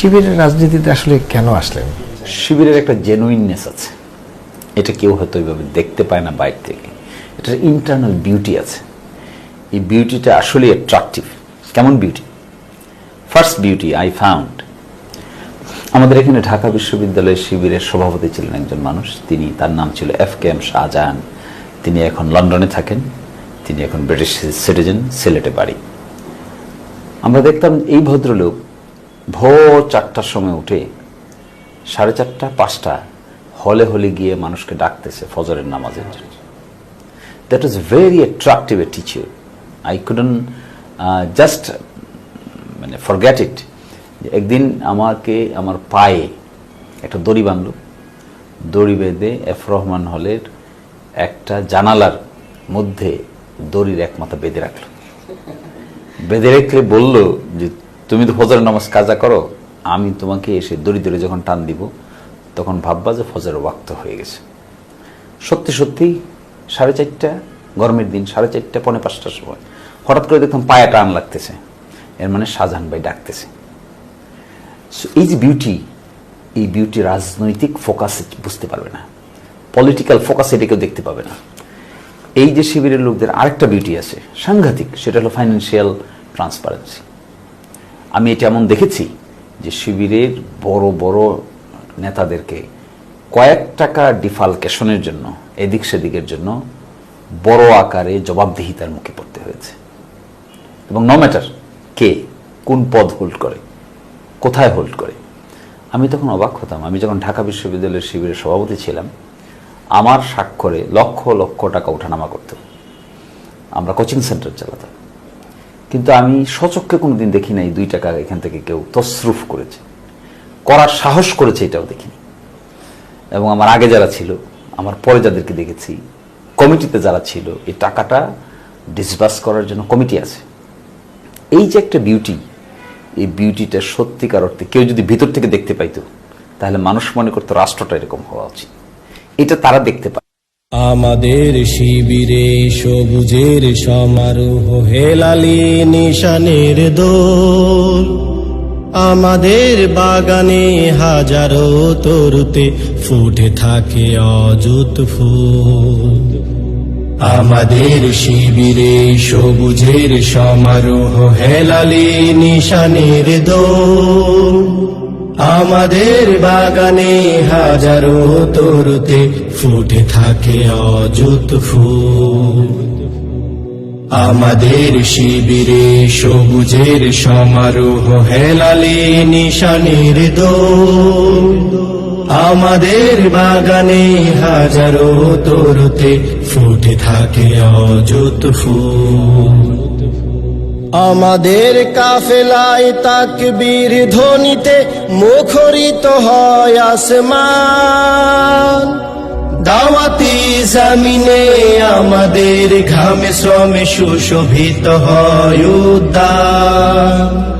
শিবিরের রাজনীতিতে আসলে কেন আসলেন? শিবিরের একটা জেনুইননেস আছে। এটা কেউ হয়তো ওইভাবে দেখতে পায় না বাইরে থেকে। এটার ইন্টারনাল বিউটি আছে। এই বিউটিটা আসলে অ্যাট্রাকটিভ কেমন beauty first beauty I found আমাদের এখানে ঢাকা বিশ্ববিদ্যালয়ের শিবিরের সভাপতি ছিলেন একজন মানুষ। তিনি, তার নাম ছিল এফ কে এম শাহজাহান তিনি এখন লন্ডনে থাকেন। তিনি এখন ব্রিটিশ সিটিজেন সিলেটে বাড়ি। আমরা দেখতাম এই ভদ্রলোক ভোর চারটার সময় উঠে সাড়ে চারটা, পাঁচটা হলে হলে গিয়ে মানুষকে ডাকতেছে ফজরের নামাজের জন্য। That is very attractive a teacher I couldn't just মানে ফরগেট ইট একদিন আমাকে, আমার পায়ে একটা দড়ি বাঁধল। দড়ি বেঁধে এফ রহমান হলের একটা জানালার মধ্যে দড়ির এক মাথা বেঁধে রাখল। বেঁধে রেখে বলল যে তুমি তো ফজরের নামাজ কাজা করো আমি তোমাকে এসে দড়ি দড়ি যখন টান দিব তখন ভাববা যে ফজরের ওয়াক্ত হয়ে গেছে। সত্যি সত্যি সাড়ে চারটা গরমের দিন সাড়ে চারটা পৌনে পাঁচটার সময় হঠাৎ করে দেখতাম পায়ে টান লাগতেছে। এর মানে শাহজাহান ভাই ডাকতেছে। So, এই যে বিউটি এই বিউটি রাজনৈতিক ফোকাস বুঝতে পারবে না। পলিটিক্যাল ফোকাস এটাকেও দেখতে পাবে না। এই যে শিবিরের লোকদের আরেকটা বিউটি আছে সাংঘাতিক সেটা হলো ফাইন্যান্সিয়াল ট্রান্সপারেন্সি আমি এটা এমন দেখেছি যে শিবিরের বড় বড় নেতাদেরকে কয়েক টাকা ডিফালকেশনের জন্য, এদিক সেদিকের জন্য বড় আকারে জবাবদিহিতার মুখে পড়তে হয়েছে। এবং নো ম্যাটার কে কোন পদ হোল্ড করে, কোথায় হোল্ড করে, আমি তখন অবাক হতাম। আমি যখন ঢাকা বিশ্ববিদ্যালয়ের শিবিরের সভাপতি ছিলাম, আমার স্বাক্ষরে লক্ষ লক্ষ টাকা ওঠানামা করত। আমরা কোচিং সেন্টার চালাতাম। কিন্তু আমি সচক্ষে কোনোদিন দেখি নাই দুই টাকা এখান থেকে কেউ তসরুফ করেছে। করার সাহস করেছে এটাও দেখিনি। এবং আমার আগে যারা ছিল, আমার পরে যাদেরকে দেখেছি, কমিটিতে যারা ছিল, এই টাকাটা ডিসবাস করার জন্য কমিটি আছে। এই যে একটা বিউটি এই বিউটিটা সত্যিকার অর্থে কেউ যদি ভিতর থেকে দেখতে পাইতো, তাহলে মানুষ মনে করতো রাষ্ট্রটা এরকম হওয়া উচিত। এটা তারা দেখতে পায়। আমাদের শিবিরে সবুজের সমারোহ হেলালি নিশানের দোল। আমাদের বাগানে হাজারো তরুতে ফুটে থাকে অযুত ফুল। আমাদের শিবিরে সবুজের সমারোহ হেলালি নিশানের দোল। আমাদের বাগানে হাজারো তরুতে ফুটে থাকে অযুত ফুল। আমাদের শিবিরে সবুজের সমারোহ হেলালি নিশানের দোল। আমাদের বাগানে হাজারো তরুতে ফুটে থাকে অযুত ফুল। আমাদের কাফেলায় তাকবীর ধ্বনিতে মুখরিত হয় আসমান। দাওয়াতি জামিনে আমাদের ঘামে শ্রমে সুশোভিত হয় উদ্যান।